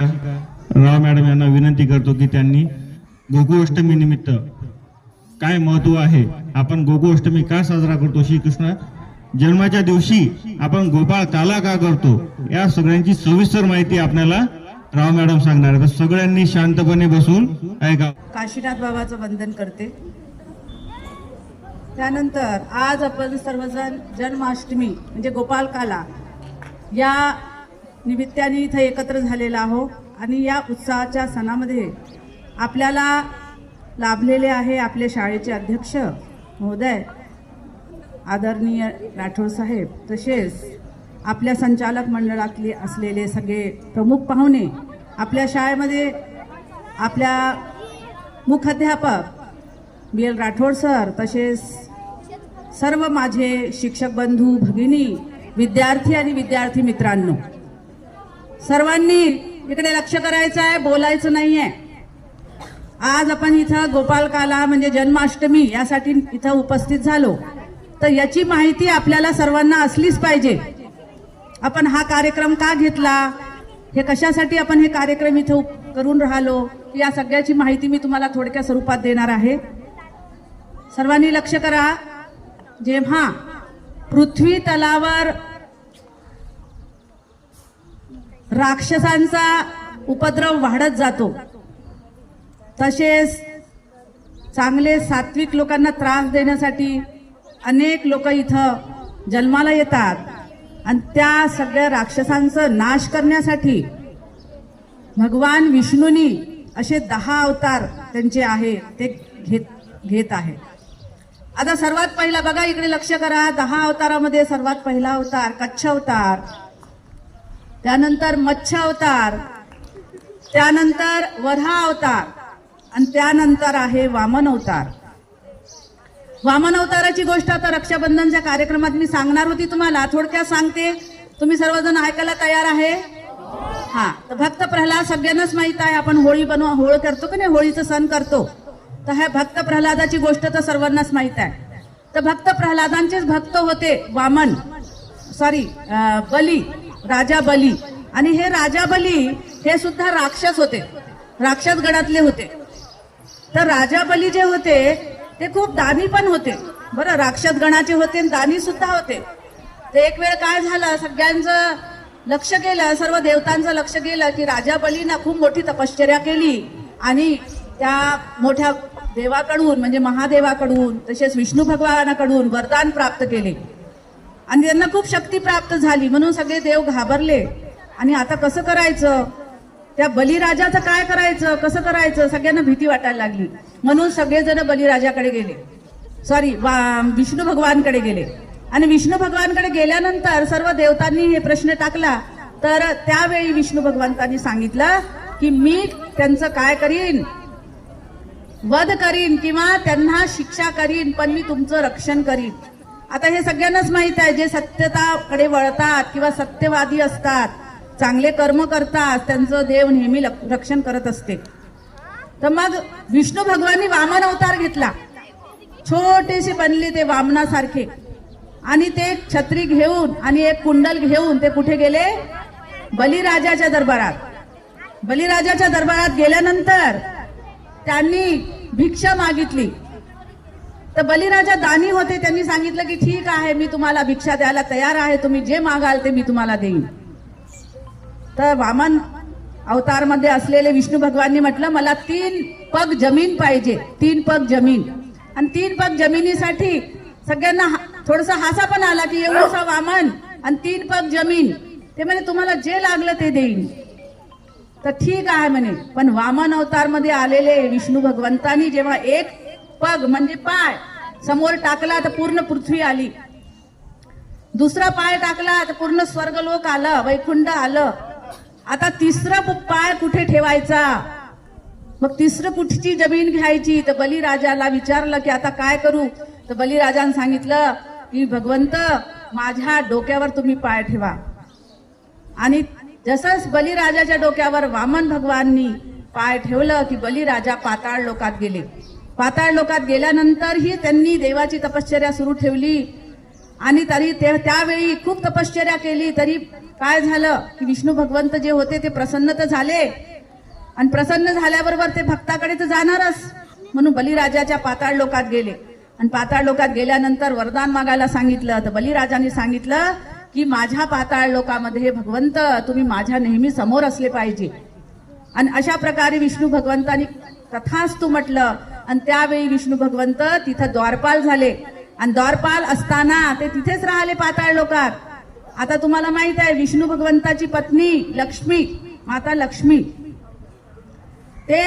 राव madam यांना विनंती करतो की त्यांनी गोकुळाष्टमी निमित्त काय महत्त्व आहे? आपण गोकुळाष्टमी का साजरा करतो श्रीकृष्ण? जन्माच्या दिवशी आपण गोपाळ काला का करतो? या सगळ्यांची सविस्तर माहिती आपल्याला राव मॅडम सांगणार आहे तर सगळ्यांनी शांतपणे बसून ऐका. काशीनाथ बाबाचं वंदन करते. त्यानंतर आज आपण सर्वजण जन्माष्टमी म्हणजे गोपाल काला या निमित्ताने इथं एकत्र झालेला आहो आणि या उत्साहाच्या सणामध्ये आपल्याला लाभलेले आहे आपले शाळेचे अध्यक्ष महोदय आदरणीय राठोड साहेब तसेच आपल्या संचालक मंडळातले असलेले सगळे प्रमुख पाहुणे आपल्या शाळेमध्ये आपल्या मुख्याध्यापक बी एल राठोड सर तसेच सर्व माझे शिक्षक बंधू भगिनी विद्यार्थी आणि विद्यार्थी मित्रांनो सर्वांनी इकडे लक्ष करायचं आहे बोलायचं नाही आहे आज आपण इथं गोपालकाला म्हणजे जन्माष्टमी यासाठी इथं उपस्थित झालो. तर याची माहिती आपल्याला सर्वांना असलीच पाहिजे. आपण हा कार्यक्रम का घेतला? हे कशासाठी आपण हे कार्यक्रम इथं करून राहिलो? या सगळ्याची माहिती मी तुम्हाला थोडक्या स्वरूपात देणार आहे. सर्वांनी लक्ष करा. जेव्हा पृथ्वी तलावर राक्षसांचा उपद्रव वाढत जातो. तसेच चांगले सात्विक लोकांना त्रास देण्यासाठी अनेक लोक इथं जन्माला येतात. आणि त्या सगळ्या राक्षसांचा नाश करण्यासाठी भगवान विष्णूनी असे दहा अवतार त्यांचे आहे ते घेत घेत आहे. आता सर्वात पहिला बघा इकडे लक्ष करा. दहा अवतारामध्ये सर्वात पहिला अवतार कच्छ अवतार. त्यानंतर मच्छ अवतार त्यानंतर वधा अवतार आणि त्यानंतर आहे वामन अवतार. वामन अवताराची गोष्ट आता रक्षाबंधनच्या कार्यक्रमात मी सांगणार होती तुम्हाला. थोडक्यात सांगते. तुम्ही सर्वजण ऐकायला तयार आहे? हा तर भक्त प्रल्हाद सगळ्यांनाच माहीत आहे. आपण होळी बनवा होळ करतो की नाही? होळीचा सण करतो. तर ह्या भक्त प्रल्हादाची गोष्ट तर सर्वांनाच माहीत आहे. तर भक्त प्रल्हादांचेच भक्त होते वामन सॉरी बली. राजा बली. आणि हे राजा बली हे सुद्धा राक्षस होते. राक्षस गडातले होते. तर राजा बली जे होते ते खूप दानी पण होते. बरं राक्षस गणाचे होते आणि दानी सुद्धा होते. ते एक वेळ काय झालं सगळ्यांचं लक्ष गेलं सर्व देवतांचं लक्ष गेलं की राजा बलीनं खूप मोठी तपश्चर्या केली. आणि त्या मोठ्या देवाकडून म्हणजे महादेवाकडून तसेच विष्णू भगवानाकडून वरदान प्राप्त केले. आणि त्यांना खूप शक्ती प्राप्त झाली म्हणून सगळे देव घाबरले. आणि आता कसं करायचं? त्या बलिराजाचं काय करायचं? कसं करायचं? सगळ्यांना भीती वाटायला लागली. म्हणून सगळेजण बलिराजाकडे गेले. सॉरी विष्णू भगवानकडे गेले. आणि विष्णू भगवानकडे गेल्यानंतर सर्व देवतांनी हे प्रश्न टाकला. तर त्यावेळी विष्णू भगवंतांनी सांगितलं की मी त्यांचं काय करीन? वध करीन किंवा त्यांना शिक्षा करीन पण मी तुमचं रक्षण करीन. आता हे सगळ्यांनाच माहीत आहे जे सत्यताकडे वळतात किंवा सत्यवादी असतात चांगले कर्म करतात त्यांचं देव नेहमी रक्षण करत असते. तर मग विष्णू भगवाननी वामन अवतार घेतला. छोटेसे बनले ते वामनासारखे. आणि ते एक छत्री घेऊन आणि एक कुंडल घेऊन ते कुठे गेले? बलिराजाच्या दरबारात. बलिराजाच्या दरबारात गेल्यानंतर त्यांनी भिक्षा मागितली. तर बलिराजा दानी होते त्यांनी सांगितलं की ठीक आहे मी तुम्हाला भिक्षा द्यायला तयार आहे तुम्ही जे मागाल ते मी तुम्हाला देईन. तर वामन अवतारमध्ये असलेले विष्णू भगवाननी म्हटलं मला तीन पग जमीन पाहिजे तीन पग जमीन. आणि तीन पग जमिनीसाठी सगळ्यांना थोडस हासा पण आला की एवढंसा वामन आणि तीन पग जमीन ते म्हणे तुम्हाला जे लागलं ते देईन. तर ठीक आहे म्हणे पण वामन अवतारमध्ये आलेले विष्णू भगवंतानी जेव्हा एक पग म्हणजे पाय समोर टाकला तर पूर्ण पृथ्वी आली. दुसरा पाय टाकला तर पूर्ण स्वर्गलोक आलं वैकुंठ आलं. आता तिसरा पाय कुठे ठेवायचा? मग तिसरं कुठची जमीन घ्यायची? तर बलिराजाला विचारलं की आता काय करू? तर बलिराजानं सांगितलं की भगवंत माझ्या डोक्यावर तुम्ही पाय ठेवा. आणि जसंच बलिराजाच्या डोक्यावर वामन भगवाननी पाय ठेवलं की बलिराजा पाताळ लोकात गेले. पाताळ लोकात गेल्यानंतरही त्यांनी देवाची तपश्चर्या सुरू ठेवली. आणि तरी ते त्यावेळी खूप तपश्चर्या केली. तरी काय झालं की विष्णू भगवंत जे होते ते प्रसन्न तर झाले. आणि प्रसन्न झाल्याबरोबर ते भक्ताकडे तर जाणारच. म्हणून बलिराजाच्या पाताळ लोकात गेले. आणि पाताळ लोकात गेल्यानंतर वरदान मागायला सांगितलं. तर बलिराजाने सांगितलं की माझ्या पाताळ लोकामध्ये भगवंत तुम्ही माझ्या नेहमी समोर असले पाहिजे. आणि अशा प्रकारे विष्णू भगवंतानी तथास्तू म्हटलं आणि त्यावेळी विष्णू भगवंत तिथं द्वारपाल झाले. आणि द्वारपाल असताना ते तिथेच राहिले पाताळ लोकात. आता तुम्हाला माहीत आहे विष्णू भगवंताची पत्नी लक्ष्मी माता लक्ष्मी. ते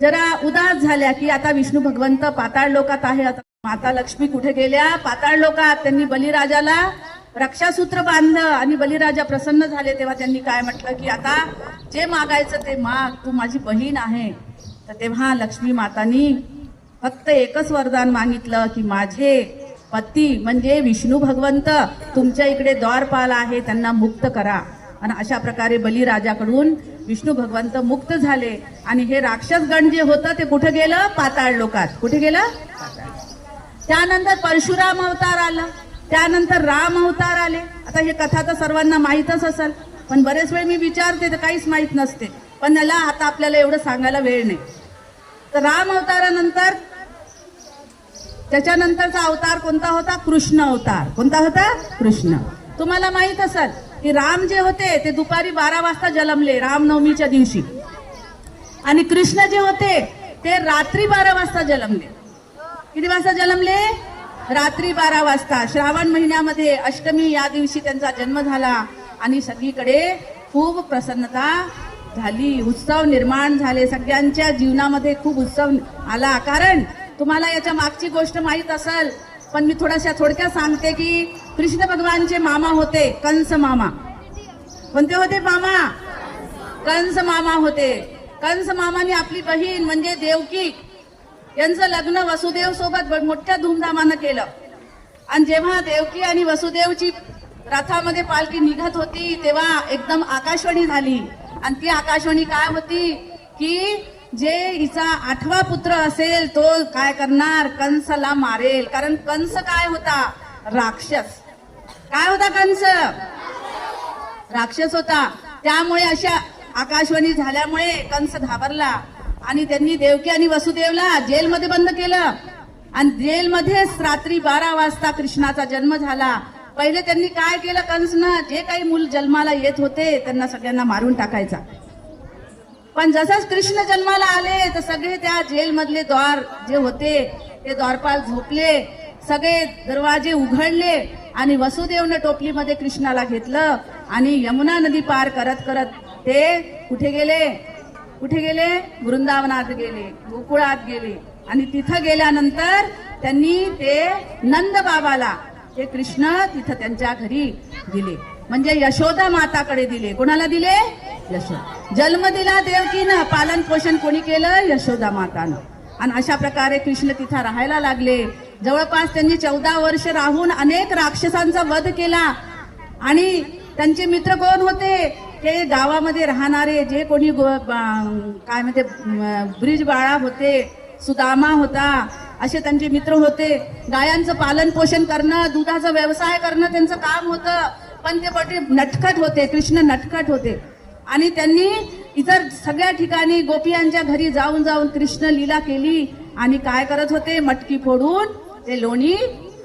जरा उदास झाल्या की आता विष्णू भगवंत पाताळ लोकात आहे. आता माता लक्ष्मी कुठे गेल्या? पाताळ लोकात. त्यांनी बलिराजाला रक्षासूत्र बांधलं आणि बलिराजा प्रसन्न झाले. तेव्हा त्यांनी काय म्हटलं की आता जे मागायचं ते माग. तू माझी बहीण आहे. तर तेव्हा लक्ष्मी मातानी फक्त एकच वरदान मागितलं की माझे पती म्हणजे विष्णू भगवंत तुमच्या इकडे द्वारपाल आहे त्यांना मुक्त करा. आणि अशा प्रकारे बलिराजाकडून विष्णू भगवंत मुक्त झाले. आणि हे राक्षसगण जे होतं ते कुठे गेलं? पाताळ लोकात. कुठे गेलं? त्यानंतर परशुराम अवतार आला. त्यानंतर राम अवतार आले. आता हे कथा तर सर्वांना माहीतच असेल. पण बरेच वेळ मी विचारते तर काहीच माहीत नसते. पण याला आता आपल्याला एवढं सांगायला वेळ नाही. तर राम अवतारानंतर त्याच्यानंतरचा अवतार कोणता होता? कृष्ण अवतार. कोणता होता? कृष्ण. तुम्हाला माहीत असेल की राम जे होते ते दुपारी बारा वाजता जन्मले रामनवमीच्या दिवशी. आणि कृष्ण जे होते ते रात्री बारा वाजता जन्मले. किती वाजता जन्मले? रात्री बारा वाजता. श्रावण महिन्यामध्ये अष्टमी या दिवशी त्यांचा जन्म झाला. आणि सगळीकडे खूप प्रसन्नता झाली उत्सव निर्माण झाले सगळ्यांच्या जीवनामध्ये खूप उत्सव आला. कारण तुम्हाला याच्या मागची गोष्ट माहीत असेल पण मी थोड्याशा थोडक्यात सांगते की कृष्ण भगवानचे मामा होते कंस मामा. कोणते होते मामा? कंस मामा होते. कंस मामाने आपली बहीण म्हणजे देवकी यांचं लग्न वसुदेव सोबत मोठ्या धूमधामानं केलं. आणि जेव्हा देवकी आणि वसुदेवची रथामध्ये पालखी निघत होती तेव्हा एकदम आकाशवाणी झाली. आणि ती आकाशवाणी काय होती की जे हिचा आठवा पुत्र असेल तो काय करणार? कंसला मारेल. कारण कंस काय होता? राक्षस. काय होता कंस? राक्षस होता. त्यामुळे अशा आकाशवाणी झाल्यामुळे कंस घाबरला. आणि त्यांनी देवकी आणि वसुदेवला जेलमध्ये बंद केलं. आणि जेलमध्येच रात्री बारा वाजता कृष्णाचा जन्म झाला. पहिले त्यांनी काय केलं कंसनं जे काही मूल जन्माला येत होते त्यांना सगळ्यांना मारून टाकायचा. पण जसंच कृष्ण जन्माला आले तर सगळे त्या जेलमधले द्वार जे होते ते द्वारपाल झोपले सगळे दरवाजे उघडले आणि वसुदेवनं टोपलीमध्ये कृष्णाला घेतलं आणि यमुना नदी पार करत करत ते कुठे गेले? कुठे गेले? वृंदावनात गेले गोकुळात गेले. आणि तिथं गेल्यानंतर त्यांनी ते नंद बाबाला ते कृष्ण तिथं त्यांच्या घरी दिले. म्हणजे यशोदा माताकडे दिले. कोणाला दिले? यशोदा. जन्म दिला देवकीनं पालन पोषण कोणी केलं? यशोदा मातानं. आणि अशा प्रकारे कृष्ण तिथं राहायला लागले. जवळपास त्यांनी चौदा वर्ष राहून अनेक राक्षसांचा वध केला. आणि त्यांचे मित्र कोण होते? ते गावामध्ये राहणारे जे कोणी गो- बा- काय म्हणते ब्रिज बाळा होते सुदामा होता असे त्यांचे मित्र होते. गायांचं पालन पोषण करणं दुधाचा व्यवसाय करणं त्यांचं काम होतं. पण ते बटे नटखट होते. कृष्ण नटखट होते. आणि त्यांनी इतर सगळ्या ठिकाणी गोपियांच्या घरी जाऊन जाऊन कृष्ण लीला केली आणि काय करत होते? मटकी फोडून ते लोणी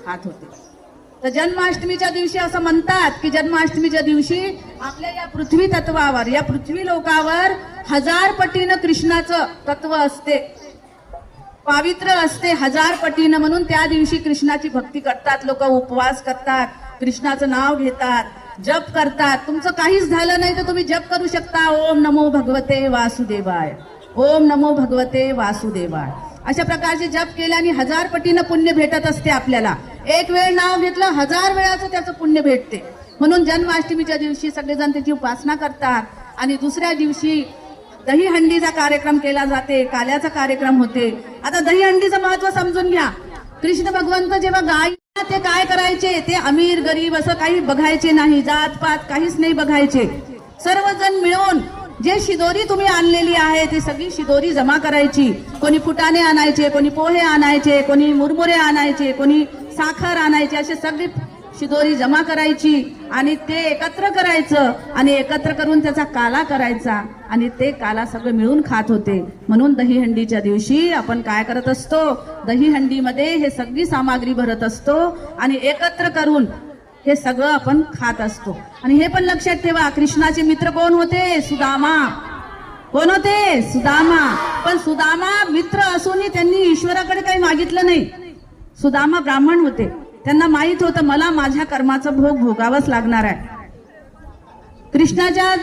खात होते. तर जन्माष्टमीच्या दिवशी असं म्हणतात की जन्माष्टमीच्या दिवशी आपल्या या पृथ्वी तत्वावर या पृथ्वी लोकावर हजार पटीनं कृष्णाचं तत्व असते. पावित्र असते हजार पटीनं म्हणून त्या दिवशी कृष्णाची भक्ती करतात लोक उपवास करतात कृष्णाचं नाव घेतात जप करतात. तुमचं काहीच झालं नाही तर तुम्ही जप करू शकता. ओम नमो भगवते वासुदेवाय. ओम नमो भगवते वासुदेवाय. अशा प्रकारचे जप केल्याने हजार पटीनं पुण्य भेटत असते आपल्याला. एक वेळ नाव घेतलं हजार वेळाचं त्याचं पुण्य भेटते. म्हणून जन्माष्टमीच्या दिवशी सगळेजण त्याची उपासना करतात आणि दुसऱ्या दिवशी दहीहंडीचा कार्यक्रम केला जाते काल्याचा कार्यक्रम होते. आता दही अंडीचं महत्त्व समजून घ्या. कृष्ण भगवंत जेव्हा गाय ते काय करायचे? ते अमीर गरीब असं काही बघायचे नाही. जात पात काहीच नाही बघायचे. सर्वजण मिळून जे शिदोरी तुम्ही आणलेली आहे ती सगळी शिदोरी जमा करायची. कोणी फुटाणे आणायचे कोणी पोहे आणायचे कोणी मुरमुरे आणायचे कोणी साखर आणायचे असे सगळे शिदोरी जमा करायची आणि ते एकत्र करायचं आणि एकत्र करून त्याचा काला करायचा आणि ते काला सगळं मिळून खात होते. म्हणून दहीहंडीच्या दिवशी आपण काय करत असतो? दहीहंडीमध्ये हे सगळी सामग्री भरत असतो आणि एकत्र करून हे सगळं आपण खात असतो. आणि हे पण लक्षात ठेवा कृष्णाचे मित्र कोण होते? सुदामा. कोण होते? सुदामा. पण सुदामा मित्र असूनही त्यांनी ईश्वराकडे काही मागितलं नाही. सुदामा ब्राह्मण होते. त्यांना माहीत होतं मला माझ्या कर्माचं भोग भोगावंच लागणार आहे. कृष्णाच्या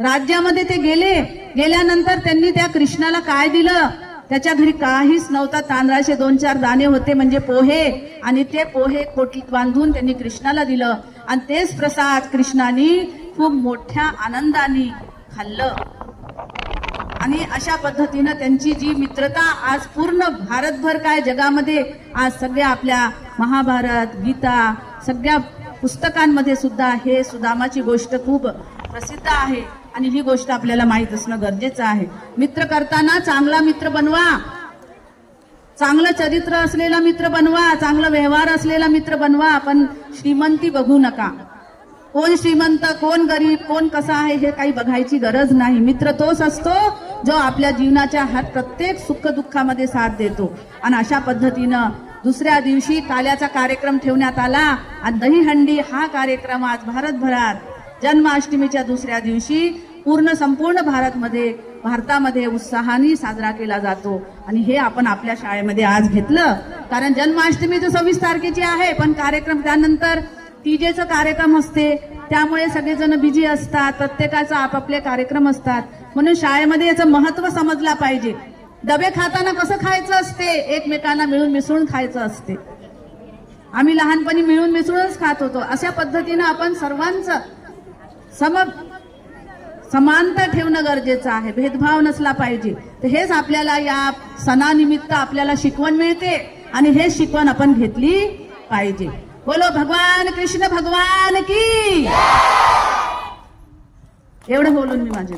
राज्यामध्ये ते गेले गेल्यानंतर त्यांनी त्या कृष्णाला काय दिलं? त्याच्या घरी काहीच नव्हता तांदळाचे दोन चार दाणे होते म्हणजे पोहे आणि ते पोहे खोटीत बांधून त्यांनी कृष्णाला दिलं. आणि तेच प्रसाद कृष्णाने खूप मोठ्या आनंदाने खाल्लं. आणि अशा पद्धतीनं त्यांची जी मित्रता आज पूर्ण भारतभर काय जगामध्ये आज सगळ्या आपल्या महाभारत गीता सगळ्या पुस्तकांमध्ये सुद्धा हे सुदामाची गोष्ट खूप प्रसिद्ध आहे. आणि ही गोष्ट आपल्याला माहीत असणं गरजेचं आहे. मित्र करताना चांगला मित्र बनवा. चांगलं चरित्र असलेला मित्र बनवा. चांगला व्यवहार असलेला मित्र बनवा. पण श्रीमंती बघू नका. कोण श्रीमंत कोण गरीब कोण कसा आहे हे काही बघायची गरज नाही. मित्र तोच असतो जो आपल्या जीवनाच्या हात प्रत्येक सुख दुःखामध्ये साथ देतो. आणि अशा पद्धतीनं दुसऱ्या दिवशी काल्याचा कार्यक्रम ठेवण्यात आला आणि दहीहंडी हा कार्यक्रम आज भारतभरात जन्माष्टमीच्या दुसऱ्या दिवशी पूर्ण संपूर्ण भारतमध्ये भारतामध्ये उत्साहाने साजरा केला जातो. आणि हे आपण आपल्या शाळेमध्ये आज घेतलं. कारण जन्माष्टमी तर सव्वीस तारखेची आहे पण कार्यक्रम त्यानंतर टीजेचं कार्यक्रम असते. त्यामुळे सगळेजण बिझी असतात प्रत्येकाचा आपापले कार्यक्रम असतात. म्हणून शाळेमध्ये याचं महत्त्व समजला पाहिजे. डबे खाताना कसं खायचं असते? एकमेकांना मिळून मिसळून खायचं असते. आम्ही लहानपणी मिळून मिसळूनच खात होतो. अशा पद्धतीनं आपण सर्वांचं सम समानता ठेवणं गरजेचं आहे. भेदभाव नसला पाहिजे. तर हेच आपल्याला या सणानिमित्त आपल्याला शिकवण मिळते. आणि हे शिकवण आपण घेतली पाहिजे. बोलो भगवान कृष्ण भगवान की एवढं बोलून मी माझे